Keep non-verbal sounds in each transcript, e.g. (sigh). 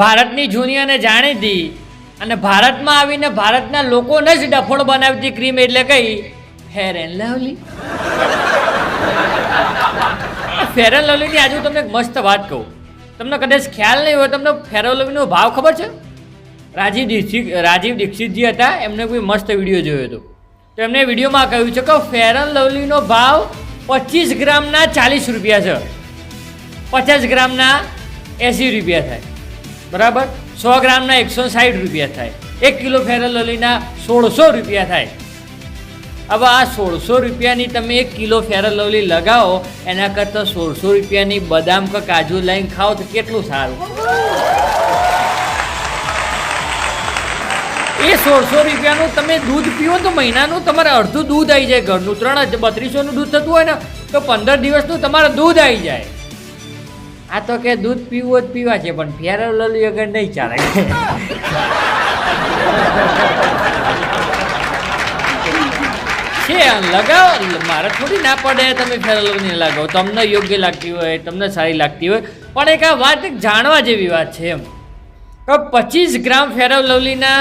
ભારતની જૂની અને જાણીતી અને ભારતમાં આવીને ભારતના લોકોને જ ડફોડ બનાવતી ક્રીમ એટલે કઈ? Fair and lovely fair and લવલીની આજે હું તમને એક મસ્ત વાત કહું. તમને કદાચ ખ્યાલ નહીં હોય, તમને ફેર એન્ડ લવલીનો ભાવ ખબર છે? રાજીવ દીક્ષિત, રાજીવ દીક્ષિતજી હતા એમને કોઈ મસ્ત વીડિયો જોયો હતો. તો એમને વિડીયોમાં કહ્યું છે કે ફેર એન્ડ લવલીનો ભાવ પચીસ ગ્રામના ચાલીસ રૂપિયા છે. પચાસ ગ્રામના એંસી રૂપિયા થાય. બરાબર? સો ગ્રામના એકસો સાઠ રૂપિયા થાય. એક કિલો ફેર લોલીના સોળસો રૂપિયા થાય. હવે આ સોળસો રૂપિયાની તમે એક કિલો ફેરલ લોલી લગાવો, એના કરતાં સોળસો રૂપિયાની બદામ કે કાજુ લઈને ખાઓ તો કેટલું સારું. એ સોળસો રૂપિયાનું તમે દૂધ પીવો તો મહિનાનું તમારે અડધું દૂધ આવી જાય. ઘરનું ત્રણ બત્રીસોનું દૂધ થતું હોય ને, તો પંદર દિવસનું તમારે દૂધ આવી જાય. આ તો કે દૂધ પીવું જ પીવા છે, પણ ફેર લલી વગર નહીં ચાલે. છે લગાવો, મારે થોડી ના પડે તમે ફેર લવલી લગાવો. તમને યોગ્ય લાગતી હોય, તમને સારી લાગતી હોય, પણ એક આ વાત એક જાણવા જેવી વાત છે એમ. તો પચીસ ગ્રામ ફેરવ લવલીના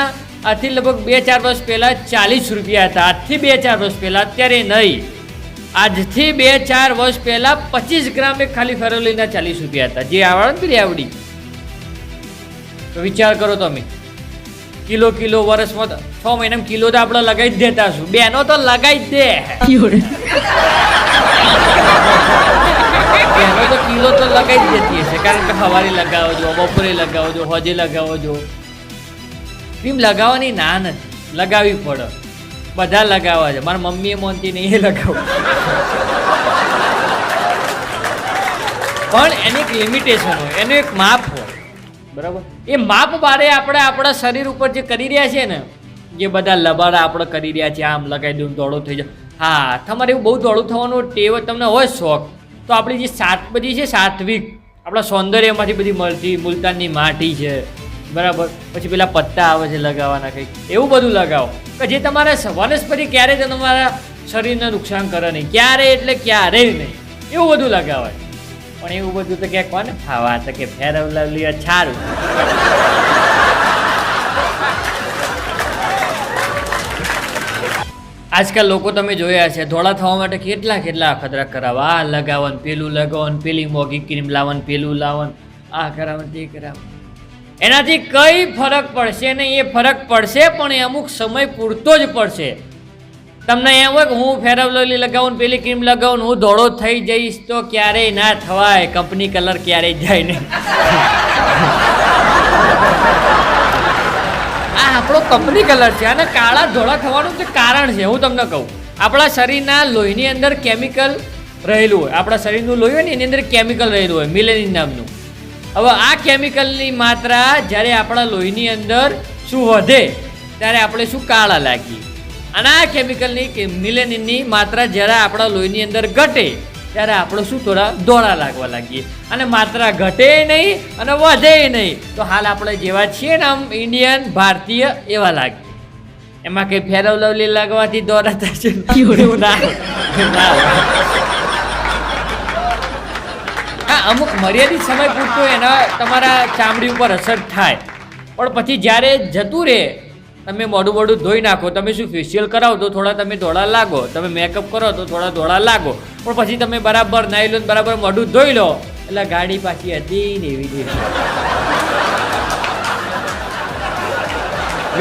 આથી લગભગ બે ચાર વર્ષ પહેલાં ચાલીસ રૂપિયા હતા. આજથી બે ચાર વર્ષ પહેલાં અત્યારે નહીં. આજથી બે ચાર વર્ષ પહેલાં પચીસ ગ્રામ એક ખાલી ફેરવલીના ચાલીસ રૂપિયા હતા. જે આવડે ને પેલી આવડી. તો વિચાર કરો તમે. કિલો કિલો વર્ષમાં છ મહિનામાં કિલો તો આપણે લગાવી જ દેતા છું બેનો તો લગાવી જ દે. બેનો તો કિલો તો લગાવી જ દેતી હશે. કારણ કે સવારે લગાવો છો બપોરે લગાવો છો હોજે લગાવો છો ક્રીમ લગાવવાની ના નથી. લગાવવી પડે. બધા લગાવવા છે. મારા મમ્મીએ મોનતી નહીં એ લગાવું. પણ એની એક લિમિટેશન હોય એનું એક માપ હોય. બરાબર? એ માપ બારે આપણે આપણા શરીર ઉપર જે કરી રહ્યા છે ને જે બધા લબાડા આપણે કરી રહ્યા છે આમ લગાવી દઉં દોડો થઈ જાય હા તમારે એવું બહુ દોડું થવાનું ટેવ તમને હોય શોખ તો આપણી જે સાત બધી છે સાત્વિક આપણા સૌંદર્યમાંથી બધી મળતી મુલતાનની માટી છે બરાબર. પછી પેલા પત્તા આવે છે લગાવવાના કંઈક. એવું બધું લગાવો. કે જે તમારા વનસ્પતિ ક્યારેય તમારા શરીરને નુકસાન કરે નહીં. ક્યારે એટલે ક્યારેય નહીં. એવું બધું લગાવાય. પણ એવું બધું તો ક્યાંક કોને? ખાવા તો કે ફેરવ લવલી છારું. આજકાલ લોકો તમે જોયા છે ધોળા થવા માટે કેટલા કેટલા અખતરા કરાવવા આ લગાવન, પેલું લગાવન, પેલી મોગી ક્રીમ લાવન, પેલું લાવન. આ કરાવન, તે કરાવન. એનાથી કઈ ફરક પડશે નહીં, એ ફરક પડશે, પણ એ અમુક સમય પૂરતો જ પડશે. તમને એમ હોય કે હું ફેરવલોલી લગાવું પેલી ક્રીમ લગાવું હું ધોળો થઈ જઈશ તો ક્યારેય ના થવાય, કંપની કલર ક્યારેય જાય નહીં. (laughs) આ આપણો કંપની કલર છે અને કાળા ધોળા થવાનું જે કારણ છે, હું તમને કહું. આપણા શરીરના લોહીની અંદર કેમિકલ રહેલું હોય. આપણા શરીરનું લોહી હોય ને, એની અંદર કેમિકલ રહેલું હોય, મિલેનિન નામનું. હવે આ કેમિકલની માત્રા જ્યારે આપણા લોહીની અંદર શું વધે, ત્યારે આપણે શું કાળા લાગીએ. અને આ કેમિકલની મિલેનિનની માત્રા જ્યારે આપણા લોહીની અંદર ઘટે, ત્યારે આપણે શું થોડા દોડા લાગવા લાગીએ. અને માત્રા ઘટે નહીં અને વધે નહીં. તો હાલ આપણે જેવા છીએ ને આમ ઇન્ડિયન ભારતીય એવા લાગીએ. એમાં કંઈ ફેરવલવલી લાગવાથી દોરા થશે એવું ના. અમુક મર્યાદિત સમય પૂરતો એના તમારા ચામડી ઉપર અસર થાય પણ પછી જ્યારે જતું રહે, તમે મોઢું મોઢું ધોઈ નાખો, તમે શું ફેશિયલ કરાવો તો થોડા તમે ધોળા લાગો, તમે મેકઅપ કરો તો થોડા ધોળા લાગો પણ પછી તમે બરાબર નાહી લો બરાબર મોઢું ધોઈ લો, એટલે ગાડી પાછી હતી ને એવી રીતે.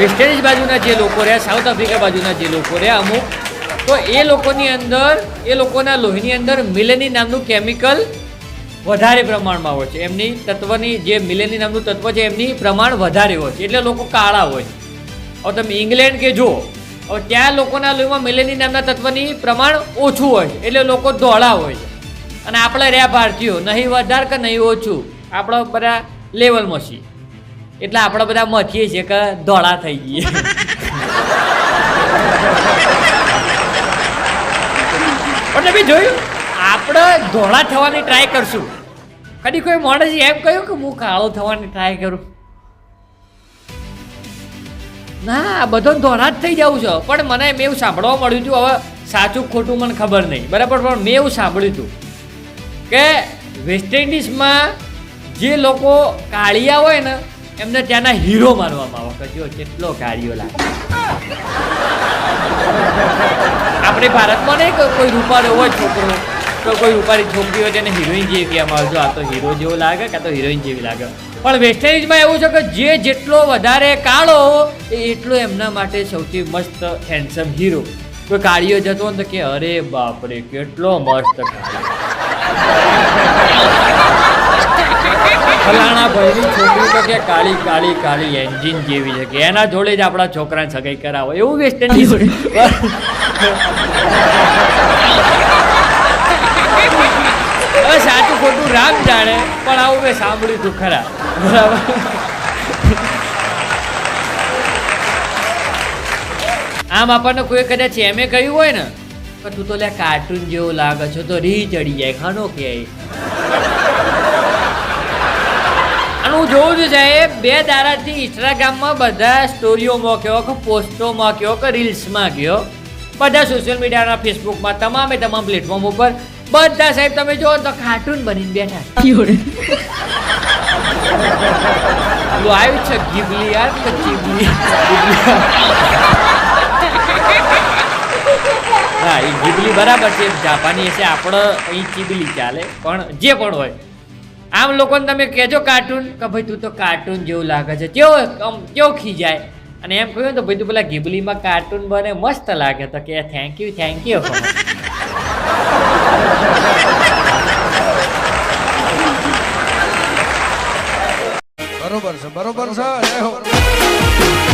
વેસ્ટ બાજુના જે લોકો રહ્યા, સાઉથ આફ્રિકા બાજુના જે લોકો રહ્યા અમુક, તો એ લોકોની અંદર, એ લોકોના લોહીની અંદર મિલેની નામનું કેમિકલ વધારે પ્રમાણમાં હોય છે. એમની તત્વની જે મિલેની નામનું તત્વ છે, એમની પ્રમાણ વધારે હોય છે. એટલે લોકો કાળા હોય હવે તમે ઇંગ્લેન્ડ કે જુઓ, હવે ત્યાં લોકોના લોહીમાં મિલેની નામના તત્વની પ્રમાણ ઓછું હોય છે. એટલે લોકો ધોળા હોય છે. અને આપણે રહ્યા ભારતીયો, નહીં વધારે કે નહીં ઓછું, આપણે બધા લેવલમાં છીએ. એટલે આપણે બધા મથીએ છીએ કે ધોળા થઈ જઈએ પણ તમે જોયું આપણે ધોળા થવાની ટ્રાય કરશું. કદી કોઈ માણસે એમ કહ્યું કે હું કાળો થવાની ટ્રાય કરું? ના બધો ધોળા જ થઈ જવું છે. પણ મને મેં એવું સાંભળવા મળ્યું હતું. હવે સાચું ખોટું મને ખબર નહીં. બરાબર, પણ મેં એવું સાંભળ્યું હતું કે વેસ્ટ ઇન્ડિઝમાં જે લોકો કાળિયા હોય ને, એમને ત્યાંના હીરો માનવામાં આવે. કે જો કેટલો ગાડીઓ લાગે. આપણે ભારતમાં નહીં કોઈ રૂપાળો હોય છોકરો. તો કોઈ રૂપાળી છોકરી હોય તેને હિરોઈન જેવી કહેવામાં આવે. જો આ તો હીરો જેવો લાગે કાં તો હિરોઈન જેવી લાગે. પણ વેસ્ટ એવું છે કે જે જેટલો વધારે કાળો, એ એટલો એમના માટે સૌથી મસ્ત હેન્ડસમ હીરો કોઈ કાળીઓ જતો ને તો કે, અરે બાપરે, કેટલો મસ્ત ફલાણા ભાઈની છોકરી તો કે કાળી કાળી કાળી એન્જિન જેવી છે કે એના જોડે જ આપણા છોકરાને સગાઈ કરાવો. એવું વેસ્ટ ઇન્ડિઝ હવે સાચું ખોટું રામ જાણે, પણ આવું મેં સાંભળ્યું તું ખરા. બરાબર? આમ આપણને કોઈ કદાચ એમ એ કહ્યું હોય ને, કે તું તો લે કાર્ટૂન જેવો લાગે છે, તો રી ચડી જાય, ખાનો કે અને હું જોઉં છું સાહેબ, બે દારાથી ઇન્સ્ટાગ્રામમાં બધા સ્ટોરીઓ મૂક્યો, કે પોસ્ટો મૂક્યો, કે રીલ્સમાં ગયો. બધા સોશિયલ મીડિયાના ફેસબુકમાં તમામે તમામ પ્લેટફોર્મ ઉપર બધા સાહેબ તમે જો તો કાર્ટૂન બનીને બેઠા પેલું આવ્યું છે ગીબલી યાર કે ચીબલી. હા એ ગીબલી બરાબર છે. જાપાની હશે આપણે અહીં ચીબલી ચાલે પણ જે પણ હોય. આમ લોકોને તમે કહેજો કાર્ટૂન કે ભાઈ તું તો કાર્ટૂન જેવું લાગે છે. કેવો આમ કેવો ખીજાય? અને એમ કહ્યું ને તો ભાઈ તું પેલા ગીબલીમાં કાર્ટૂન બને મસ્ત લાગે તો કે થેન્ક યુ થેન્ક યુ બરોબર છે બરોબર છે